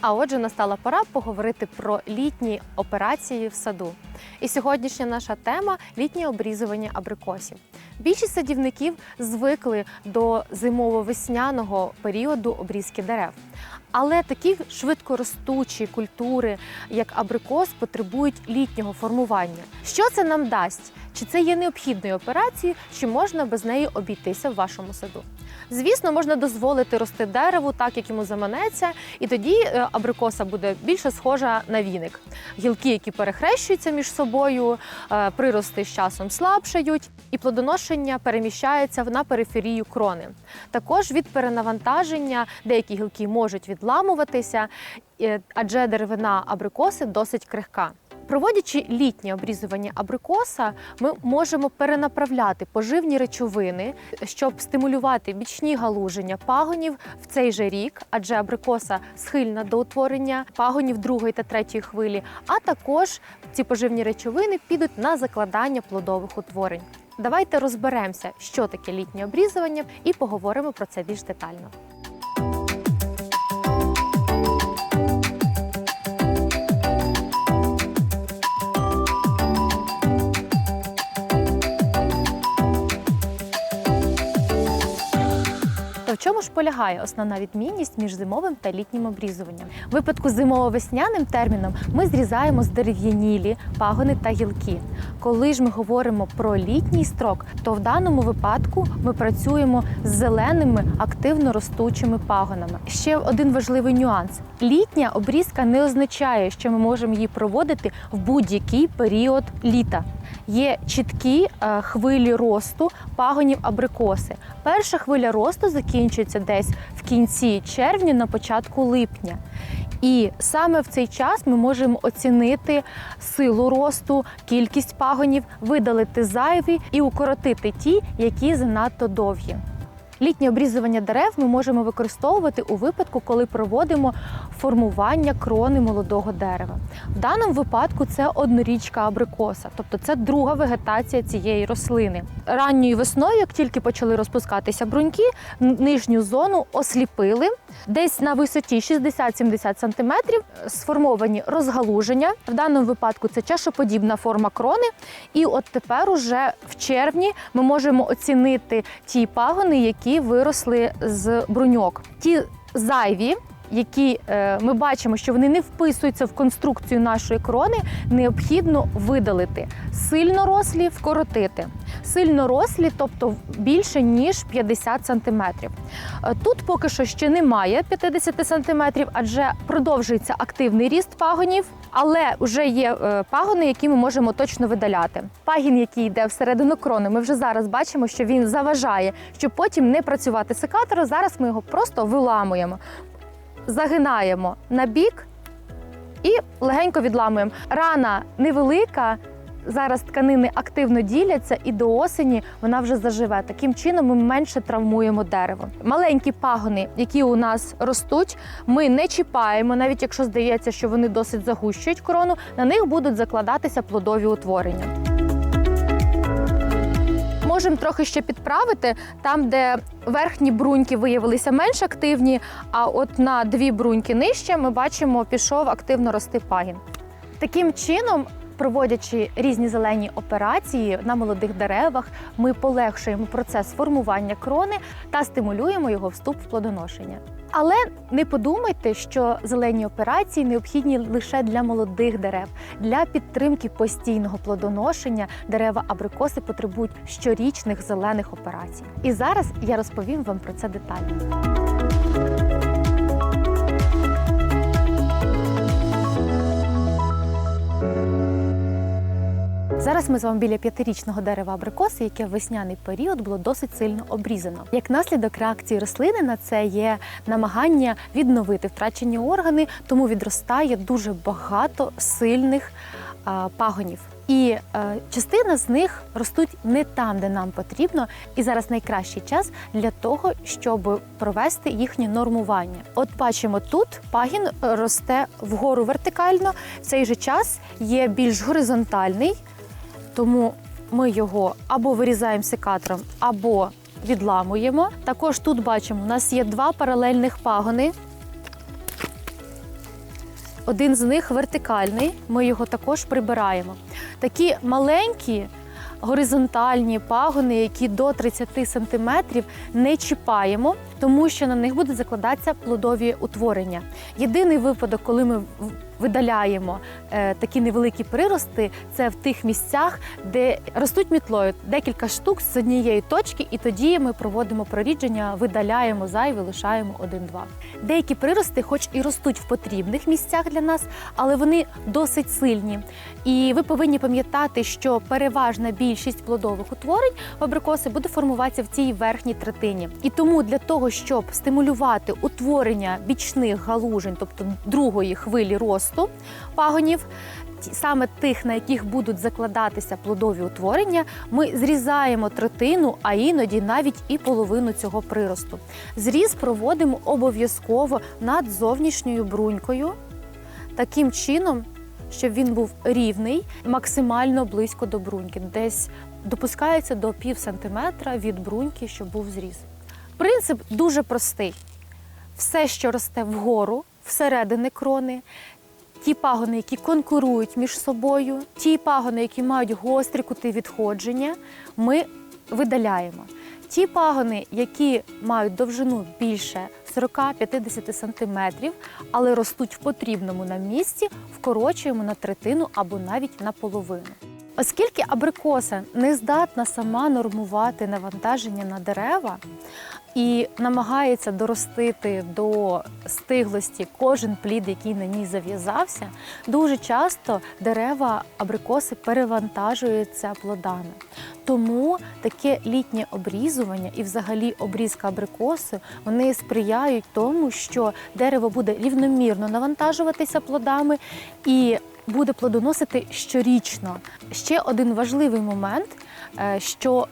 а отже, настала пора поговорити про літні операції в саду. І сьогоднішня наша тема літнє обрізування абрикосів. Більшість садівників звикли до зимово-весняного періоду обрізки дерев. Але такі швидкоростучі культури, як абрикос, потребують літнього формування. Що це нам дасть? Чи це є необхідною операцією, чи можна без неї обійтися в вашому саду? Звісно, можна дозволити рости дереву так, як йому заманеться, і тоді е, абрикоса буде більше схожа на віник. Гілки, які перехрещуються між собою, е, прирости з часом слабшають, і плодоношення переміщається на периферію крони. Також від перенавантаження деякі гілки можуть відламуватися, е, адже деревина абрикоси досить крихка. Проводячи літнє обрізування абрикоса, ми можемо перенаправляти поживні речовини, щоб стимулювати бічні галуження пагонів в цей же рік, адже абрикоса схильна до утворення пагонів другої та третьої хвилі. А також ці поживні речовини підуть на закладання плодових утворень. Давайте розберемося, що таке літнє обрізування, і поговоримо про це більш детально. Чому ж полягає основна відмінність між зимовим та літнім обрізуванням? В випадку зимово-весняним терміном ми зрізаємо здерев'янілі пагони та гілки. Коли ж ми говоримо про літній строк, то в даному випадку ми працюємо з зеленими активно ростучими пагонами. Ще один важливий нюанс: літня обрізка не означає, що ми можемо її проводити в будь-який період літа. Є чіткі е, хвилі росту пагонів абрикоси. Перша хвиля росту закінчується десь в кінці червня, на початку липня. І саме в цей час ми можемо оцінити силу росту, кількість пагонів, видалити зайві і укоротити ті, які занадто довгі. Літнє обрізування дерев ми можемо використовувати у випадку, коли проводимо формування крони молодого дерева. В даному випадку це однорічка абрикоса, тобто це друга вегетація цієї рослини. Ранньою весною, як тільки почали розпускатися бруньки, нижню зону осліпили. Десь на висоті 60-70 см сформовані розгалуження. В даному випадку це чашоподібна форма крони. І от тепер уже в червні ми можемо оцінити ті пагони, які виросли з бруньок. Ті зайві. Які е, ми бачимо, що вони не вписуються в конструкцію нашої крони, необхідно видалити. Сильно рослі вкоротити. Сильно рослі, тобто більше ніж 50 см. Тут поки що ще немає 50 см, адже продовжується активний ріст пагонів, але вже є е, пагони, які ми можемо точно видаляти. Пагін, який йде всередину крони, ми вже зараз бачимо, що він заважає, щоб потім не працювати секатором. Зараз ми його просто виламуємо, загинаємо на бік і легенько відламуємо. Рана невелика. Зараз тканини активно діляться, і до осені вона вже заживе. Таким чином ми менше травмуємо дерево. Маленькі пагони, які у нас ростуть, ми не чіпаємо, навіть якщо здається, що вони досить загущують корону, на них будуть закладатися плодові утворення. Можемо трохи ще підправити там, де верхні бруньки виявилися менш активні, а от на дві бруньки нижче ми бачимо, пішов активно рости пагін. Таким чином Проводячи різні зелені операції на молодих деревах, ми полегшуємо процес формування крони та стимулюємо його вступ в плодоношення. Але не подумайте, що зелені операції необхідні лише для молодих дерев. Для підтримки постійного плодоношення дерева абрикоси потребують щорічних зелених операцій. І зараз я розповім вам про це детально. Зараз ми з вами біля п'ятирічного дерева абрикоси, яке в весняний період було досить сильно обрізано. Як наслідок реакції рослини на це є намагання відновити втрачені органи, тому відростає дуже багато сильних а, пагонів. І е, частина з них ростуть не там, де нам потрібно, і зараз найкращий час для того, щоб провести їхнє нормування. От бачимо, тут пагін росте вгору вертикально. В цей же час є більш горизонтальний, тому ми його або вирізаємо секатором, або відламуємо. Також тут бачимо, у нас є два паралельних пагони. Один з них вертикальний, ми його також прибираємо. Такі маленькі горизонтальні пагони, які до 30 см не чіпаємо, тому що на них буде закладатися плодові утворення. Єдиний випадок, коли ми видаляємо е, такі невеликі прирости, це в тих місцях, де ростуть мітлою декілька штук з однієї точки, і тоді ми проводимо прорідження, видаляємо зайве, лишаємо один-два. Деякі прирости, хоч і ростуть в потрібних місцях для нас, але вони досить сильні. І ви повинні пам'ятати, що переважна більшість плодових утворень абрикоси буде формуватися в цій верхній третині. І тому для того, щоб стимулювати утворення бічних галужень, тобто другої хвилі росту пагонів, саме тих, на яких будуть закладатися плодові утворення, ми зрізаємо третину, а іноді навіть і половину цього приросту. Зріз проводимо обов'язково над зовнішньою брунькою, таким чином, щоб він був рівний, максимально близько до бруньки. Десь допускається до пів сантиметра від бруньки, щоб був зріз. Принцип дуже простий: все, що росте вгору, всередини крони, ті пагони, які конкурують між собою, ті пагони, які мають гострі кути відходження, ми видаляємо. Ті пагони, які мають довжину більше 40-50 см, але ростуть в потрібному нам місці, вкорочуємо на третину або навіть на половину. Оскільки абрикоса не здатна сама нормувати навантаження на дерева і намагається доростити до стиглості кожен плід, який на ній зав'язався, дуже часто дерева абрикоси перевантажуються плодами. Тому таке літнє обрізування і взагалі обрізка абрикоси вони сприяють тому, що дерево буде рівномірно навантажуватися плодами і буде плодоносити щорічно. Ще один важливий момент, е, що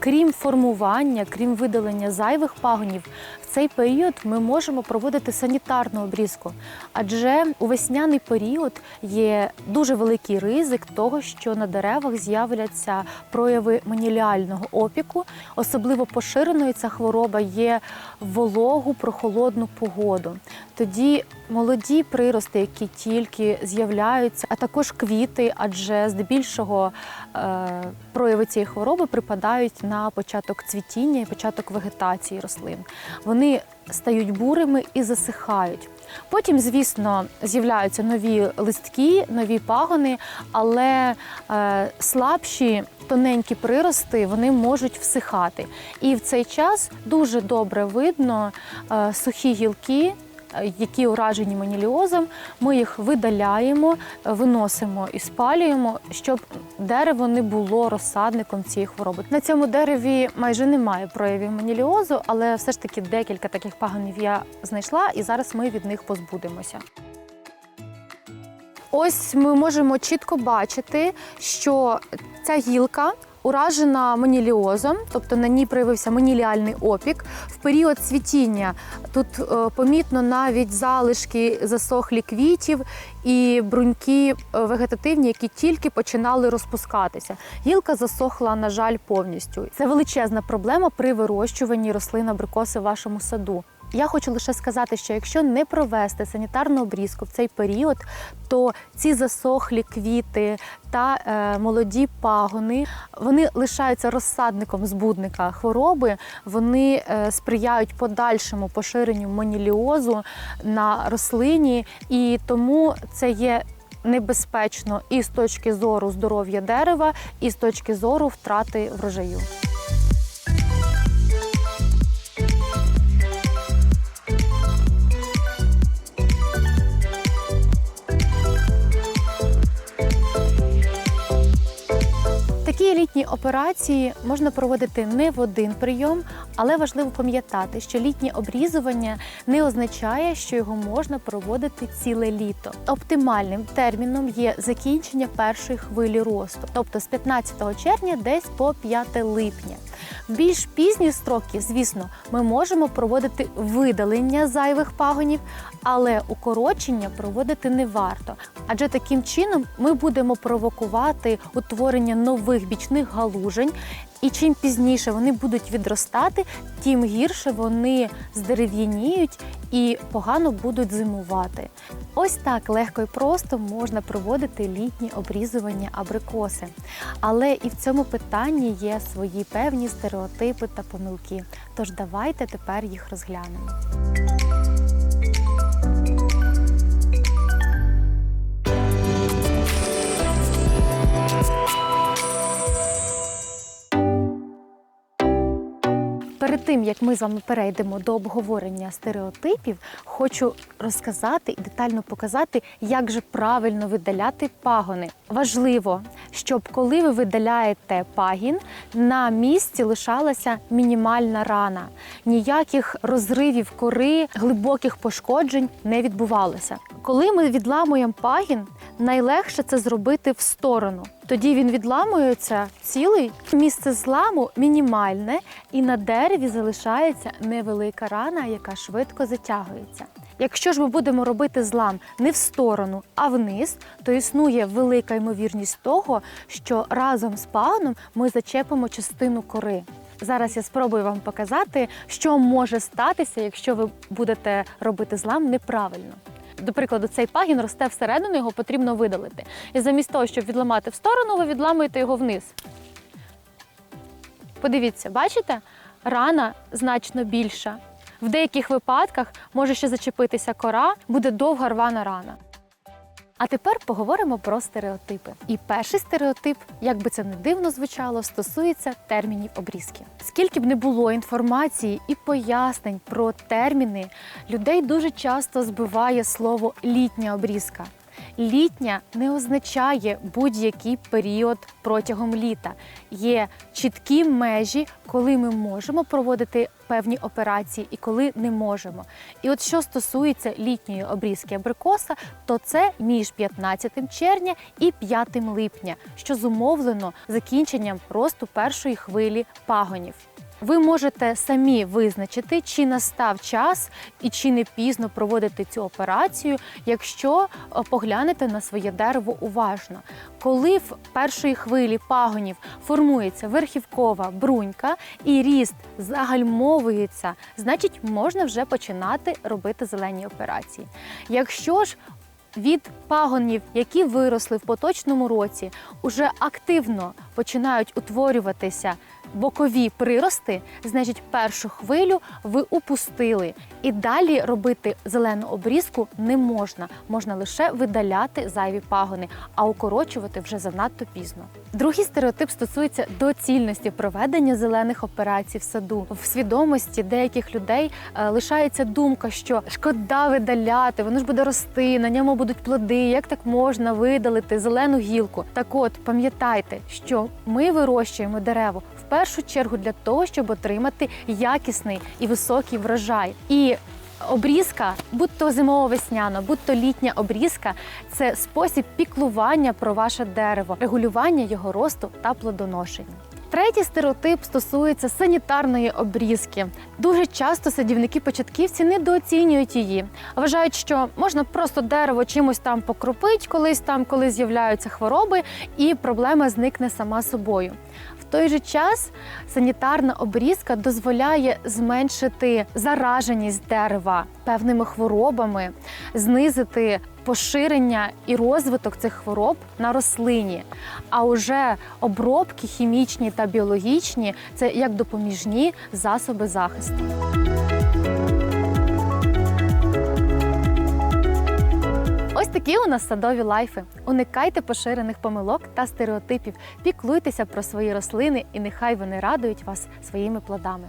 крім формування, крім видалення зайвих пагонів, цей період ми можемо проводити санітарну обрізку, адже у весняний період є дуже великий ризик того, що на деревах з'являться прояви маніліального опіку. Особливо поширеною ця хвороба є вологу прохолодну погоду. Тоді молоді прирости, які тільки з'являються, а також квіти, адже здебільшого е, прояви цієї хвороби припадають на початок цвітіння і початок вегетації рослин. Вони стають бурими і засихають. Потім, звісно, з'являються нові листки, нові пагони, але е, слабші тоненькі прирости вони можуть всихати. І в цей час дуже добре видно е, сухі гілки. Які уражені маніліозом, ми їх видаляємо, виносимо і спалюємо, щоб дерево не було розсадником цієї хвороби. На цьому дереві майже немає проявів маніліозу, але все ж таки декілька таких пагонів я знайшла, і зараз ми від них позбудемося. Ось ми можемо чітко бачити, що ця гілка уражена маніліозом, тобто на ній проявився маніліальний опік. В період цвітіння тут е, помітно навіть залишки засохлі квітів і бруньки е, вегетативні, які тільки починали розпускатися. Гілка засохла, на жаль, повністю. Це величезна проблема при вирощуванні рослин абрикоси в вашому саду. Я хочу лише сказати, що якщо не провести санітарну обрізку в цей період, то ці засохлі квіти та е, молоді пагони вони лишаються розсадником збудника хвороби, вони е, сприяють подальшому поширенню моніліозу на рослині, і тому це є небезпечно і з точки зору здоров'я дерева, і з точки зору втрати врожаю. Літні операції можна проводити не в один прийом, але важливо пам'ятати, що літнє обрізування не означає, що його можна проводити ціле літо. Оптимальним терміном є закінчення першої хвилі росту, тобто з 15 червня десь по 5 липня. В більш пізні строки, звісно, ми можемо проводити видалення зайвих пагонів, але укорочення проводити не варто, адже таким чином ми будемо провокувати утворення нових бічних галужень. І чим пізніше вони будуть відростати, тим гірше вони здерев'яніють і погано будуть зимувати. Ось так легко і просто можна проводити літні обрізування абрикоси. Але і в цьому питанні є свої певні стереотипи та помилки. Тож давайте тепер їх розглянемо. Перед тим як ми з вами перейдемо до обговорення стереотипів, хочу розказати і детально показати, як же правильно видаляти пагони. Важливо, щоб коли ви видаляєте пагін, на місці лишалася мінімальна рана. Ніяких розривів кори, глибоких пошкоджень не відбувалося. Коли ми відламуємо пагін, найлегше це зробити в сторону. Тоді він відламується цілий. Місце зламу мінімальне, і на дереві залишається невелика рана, яка швидко затягується. Якщо ж ми будемо робити злам не в сторону, а вниз, то існує велика ймовірність того, що разом з пагоном ми зачепимо частину кори. Зараз я спробую вам показати, що може статися, якщо ви будете робити злам неправильно. До прикладу, цей пагін росте всередину, його потрібно видалити. І замість того, щоб відламати в сторону, ви відламуєте його вниз. Подивіться, бачите? Рана значно більша. В деяких випадках може ще зачепитися кора, буде довга рвана рана. А тепер поговоримо про стереотипи. І перший стереотип, як би це не дивно звучало, стосується термінів обрізки. Скільки б не було інформації і пояснень про терміни, людей дуже часто збиває слово літня обрізка. Літня не означає будь-який період протягом літа. Є чіткі межі, коли ми можемо проводити певні операції і коли не можемо. І от що стосується літньої обрізки абрикоса, то це між 15 червня і 5 липня, що зумовлено закінченням росту першої хвилі пагонів. Ви можете самі визначити, чи настав час і чи не пізно проводити цю операцію, якщо е, поглянете на своє дерево уважно. Коли в першої хвилі пагонів формується верхівкова брунька і ріст загальмовується, значить можна вже починати робити зелені операції. Якщо ж від пагонів, які виросли в поточному році, уже активно починають утворюватися бокові прирости, значить першу хвилю ви упустили. І далі робити зелену обрізку не можна. Можна лише видаляти зайві пагони, а укорочувати вже занадто пізно. Другий стереотип стосується доцільності проведення зелених операцій в саду. В свідомості деяких людей е, лишається думка, що шкода видаляти, воно ж буде рости, на ньому будуть плоди. Як так можна видалити зелену гілку? Так от пам'ятайте, що ми вирощуємо дерево першу чергу для того, щоб отримати якісний і високий врожай. І Обрізка, будь то зимово-весняна, будь то літня обрізка це спосіб піклування про ваше дерево, регулювання його росту та плодоношення. Третій стереотип стосується санітарної обрізки. Дуже часто садівники-початківці недооцінюють її. Вважають, що можна просто дерево чимось там покропити, колись там, коли з'являються хвороби, і проблема зникне сама собою. Той же час санітарна обрізка дозволяє зменшити зараженість дерева певними хворобами, знизити поширення і розвиток цих хвороб на рослині. А уже обробки хімічні та біологічні це як допоміжні засоби захисту. Ось такі у нас садові лайфи. Уникайте поширених помилок та стереотипів, піклуйтеся про свої рослини, і нехай вони радують вас своїми плодами.